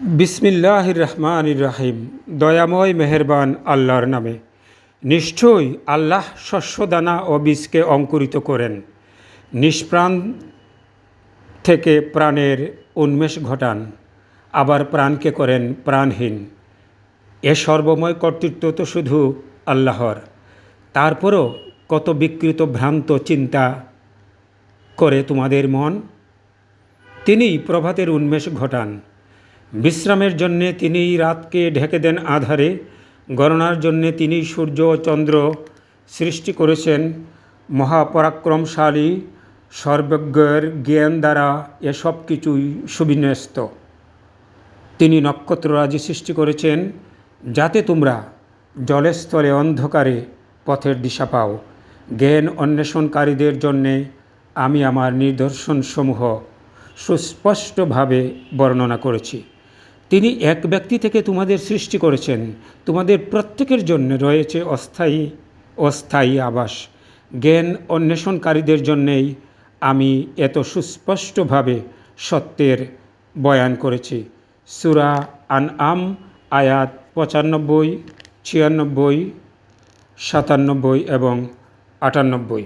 বিসমিল্লাহ রহমান রাহিম দয়াময় মেহেরবান আল্লাহর নামে। নিশ্চয়ই আল্লাহ শস্যদানা ও বীজকে অঙ্কুরিত করেন। নিষ্প্রাণ থেকে প্রাণের উন্মেষ ঘটান। আবার প্রাণকে করেন প্রাণহীন। এ সর্বময় কর্তৃত্ব তো শুধু আল্লাহর। তারপরও কত বিকৃত ভ্রান্ত চিন্তা করে তোমাদের মন? তিনিই প্রভাতের উন্মেষ ঘটান। বিশ্রামের জন্যে তিনি রাতকে ঢেকে দেন আধারে, গণনার জন্যে তিনি সূর্য ও চন্দ্র সৃষ্টি করেছেন। মহাপরাক্রমশালী, সর্বজ্ঞের জ্ঞান দ্বারা এসব কিছুই সুবিন্যস্ত। তিনি নক্ষত্ররাজি সৃষ্টি করেছেন, যাতে তোমরা জলস্থলে অন্ধকারে পথের দিশা পাও। জ্ঞান অন্বেষণকারীদের জন্যে আমি আমার নিদর্শনসমূহ সুস্পষ্টভাবে বর্ণনা করেছি। তিনি এক ব্যক্তি থেকে তোমাদের সৃষ্টি করেছেন। তোমাদের প্রত্যেকের জন্য রয়েছে অস্থায়ী অস্থায়ী আবাস। জ্ঞান অন্বেষণকারীদের জন্যেই আমি এত সুস্পষ্টভাবে সত্যের বয়ান করেছি। সুরা আন আম আয়াত পঁচানব্বই, ছিয়ানব্বই, সাতানব্বই এবং আটানব্বই।